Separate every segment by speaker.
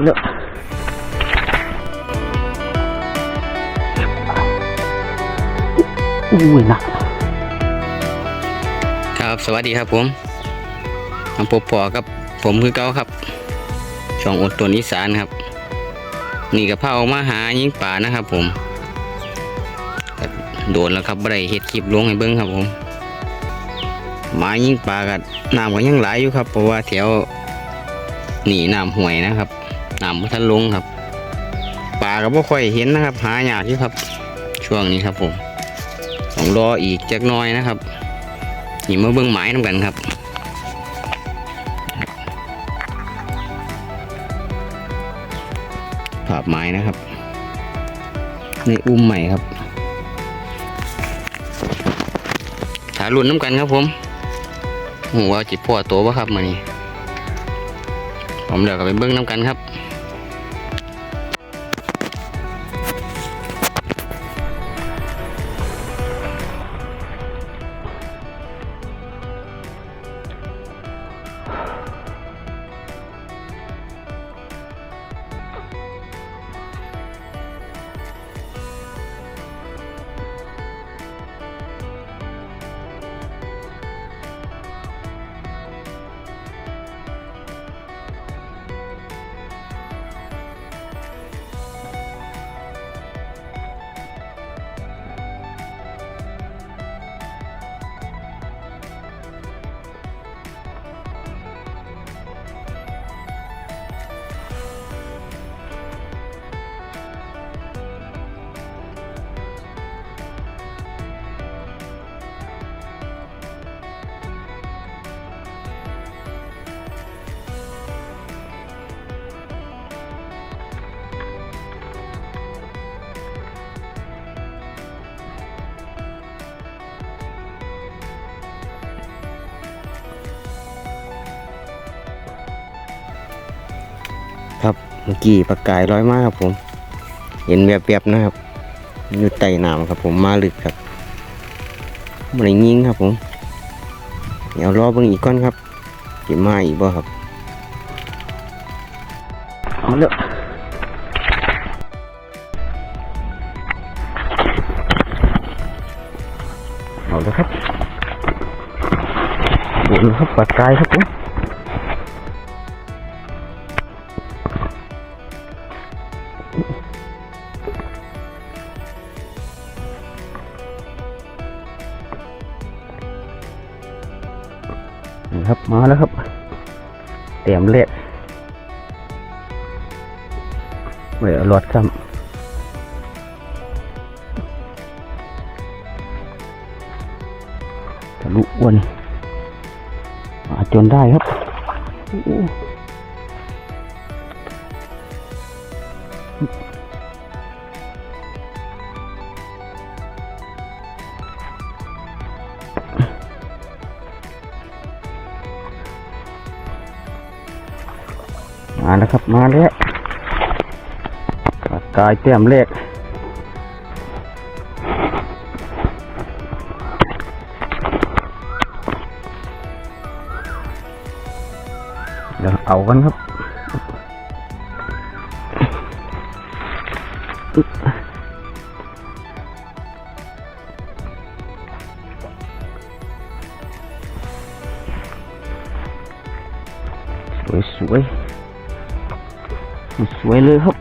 Speaker 1: เอาเลยอุ้ยนัก
Speaker 2: ครับ สวัสดีครับผมผมปอปอครับ ผมคือเก้าครับ ช่องอดตัวอีสานครับ นี่กับเผามาหายิงป่านะครับ ผม โดนแล้วครับบ่ได้เฮ็ดคลิปลงให้เบิ่งครับผมหมายิงป่ากับน้ำก็ยังหลายอยู่ครับ เพราะว่าแถวหนีน้ำห่วยนะครับ น้ำบ่ทันลงครับป่าก็บ่ค่อยเห็นนะครับ หายากอยู่ครับ ช่วงนี้ครับผมต้องรออีกจักน้อยนะครับนี่มาเบิ่งไม้น้ำกันครับภาพไม้นะครับในอุ้มใหม่ครับถารุ่นน้ำกันครับผมหัวจิพ่อตัวปะครับมานี่ผมเดี๋ยวก็ไปเบิ้งน้ำกันครับ เมื่อกี้ปากกายร้อยมากครับผม เห็นแบบๆนะครับอยู่ใต้น้ำครับผมมาลึกครับมันยิงครับผม เดี๋ยวรอเบิ่งอีกก้อนครับจะมาอีกบ่ครับ
Speaker 1: เอาเลยเอาเลยครับโดนครับปัดกายครับผม มาแล้วครับ เตรียมเล็ดเว้เอารถซ้ำทะลุอ้วนมาจนได้ครับ มาแล้วครับมาแล้วกกายเตรียมเลขเดี๋ยวเอากันครับ สวยเลยครับ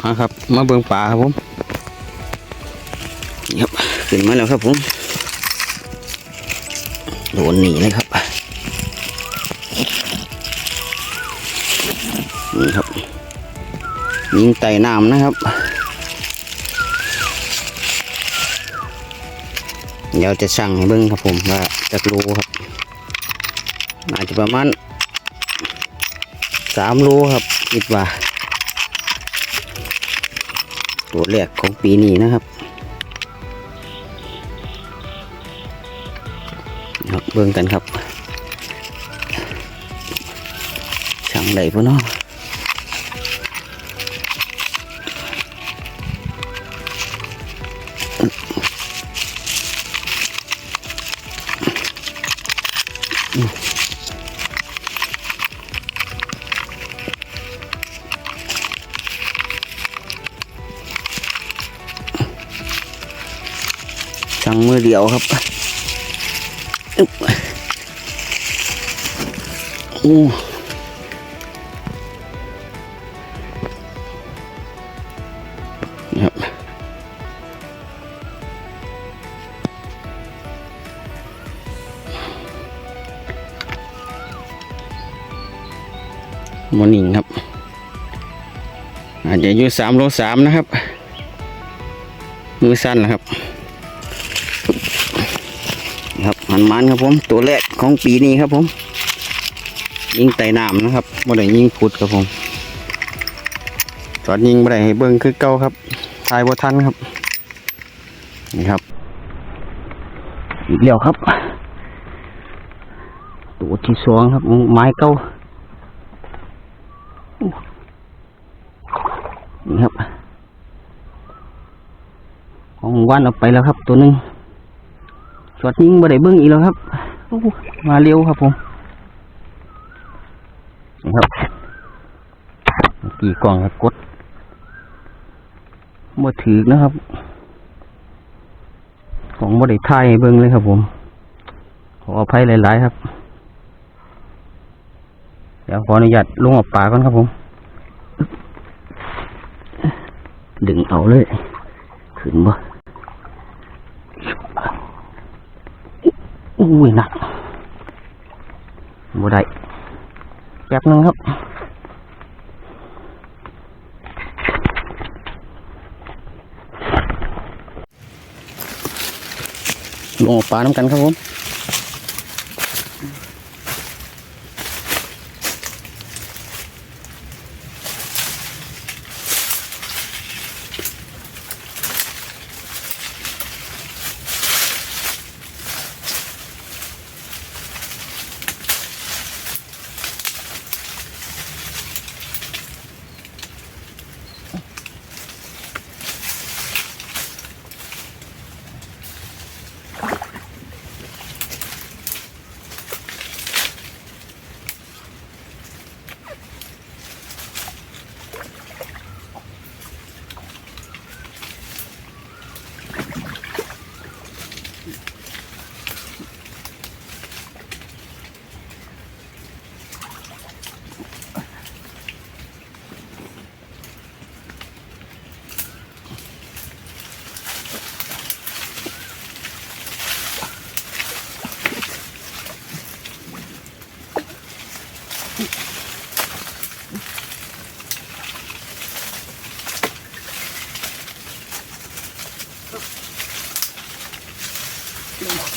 Speaker 2: มาครับ มาเบิ่งป่าครับผมนี่ครับขึ้นมาแล้วครับผมโดนหนีเลยครับนี่ครับยิงไต่น้ำนะครับ เดี๋ยวจะสั่งให้เบิ่งครับผมว่าจะรู้ครับอาจจะประมาณ สามโลครับคิดว่าตัวแรกของปีนี้นะครับครับเบิ่งกันครับช่างใดพ่อน้อง เดียวครับอึ๊บโอ้ครับมอนิ่งครับ อาจจะอยู่สามโลสามนะครับ มือสั้นนะครับ มันมันครับผม ตัวแรกของปีนี้ครับผม ยิงไต่น้ำนะครับบ่ได้ยิงพุดครับผมจอดยิงบ่ได้ให้เบิ่งคือเก่าครับทายบ่ทันครับ นี่ครับ อีกแล้วครับ ตัวที่สองครับไม้เก่านี่ครับ ของหมู่บ้านเอาไปแล้วครับตัวหนึ่ง สวดยิงบ่ได้เบิ้งอีกแล้วครับมาเร็วครับผมนี่ครับกี่กล่องครับกดบ่ถือนะครับของบ่ได้ถ่ายเบิ้งเลยครับ ผม ขออภัยหลาย ๆ ครับเดี๋ยวขออนุญาตลงออกป่าก่อนครับผม ดึงเอาเลย ขึ้นบ่ อุ้ยหนักบ่ได้แป๊บนึงครับลงออกปลาน้ำกันครับผม เ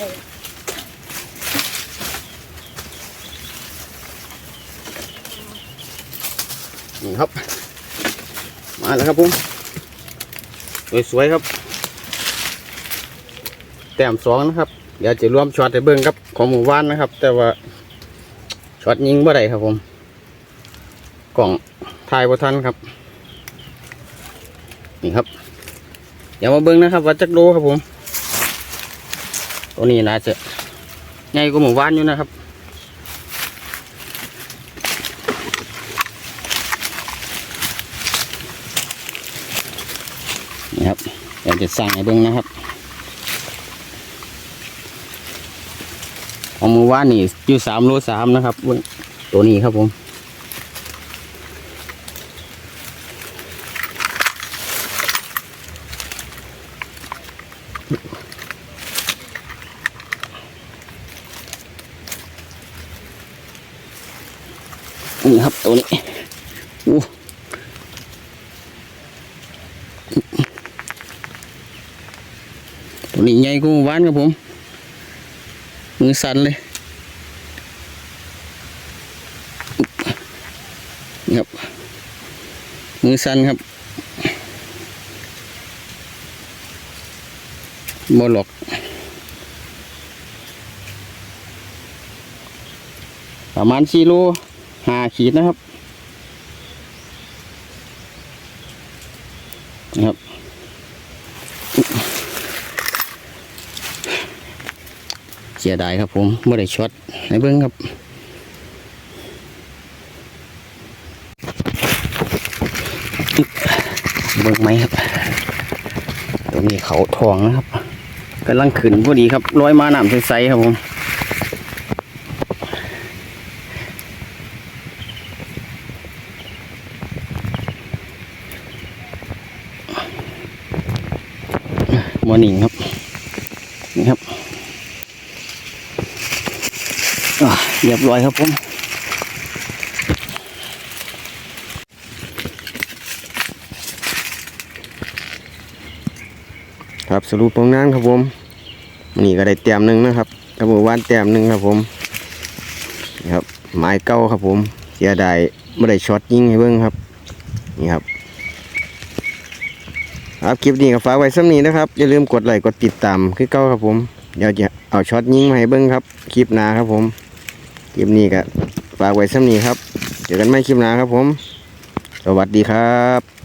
Speaker 2: นี่ครับ มาแล้วครับผมสวยๆครับ แต้มสองนะครับ เดี๋ยวจะรวมช็อตให้เบิ้งครับของหมู่บ้านนะครับ แต่ว่าช็อตยิงบ่ได้ครับผม กล่องถ่ายบ่ทันครับ นี่ครับ เดี๋ยวมาเบิ้งนะครับว่าจักโลครับผม ตัวนี้น่าจะใหญ่กว่าหมู่บ้านอยู่นะครับนี่ครับเดี๋ยวจะสั่งให้เบิ้งนะครับของมือว่านนี่อยู่สามโลสามนะครับตัวนี้ครับผม ตัวนี้อู้ตัวนี้ใหญ่กว่าหมู่บ้านครับผม มือสั่นเลยครับ มือสั่นครับบอหลอกประมาณสี่โล ห้าขีดนะครับนะครับเสียดายครับผมไม่ได้ช็อตในเบิ้องครับเบิ้องไหมครับตัวนี้เขาทองนะครับกำลังขึ้นพอดีครับร้อยมาหน้ำใสๆครับผม มอนิ่งครับ นี่ครับเรียบร้อยครับผม
Speaker 3: ครับสรุปผลงานครับผมนี่ก็ได้เตียมหนึ่งนะครับกระบวานเตียมหนึ่งครับผมนี่ครับไม้เก้าครับผมเสียดายไม่ได้ช็อตยิงให้เบิ้งครับ นี่ครับ ครับคลิปนี้ก็ฝากไว้สักนี้นะครับ อย่าลืมกดไลค์กดติดตามคือเก้าครับผม เดี๋ยวจะเอาช็อตยิงมาให้เบิ้งครับ คลิปหน้าครับผม คลิปนี้ก็ฝากไว้สักนี้ครับ เจอกันใหม่คลิปหน้าครับผม สวัสดีครับ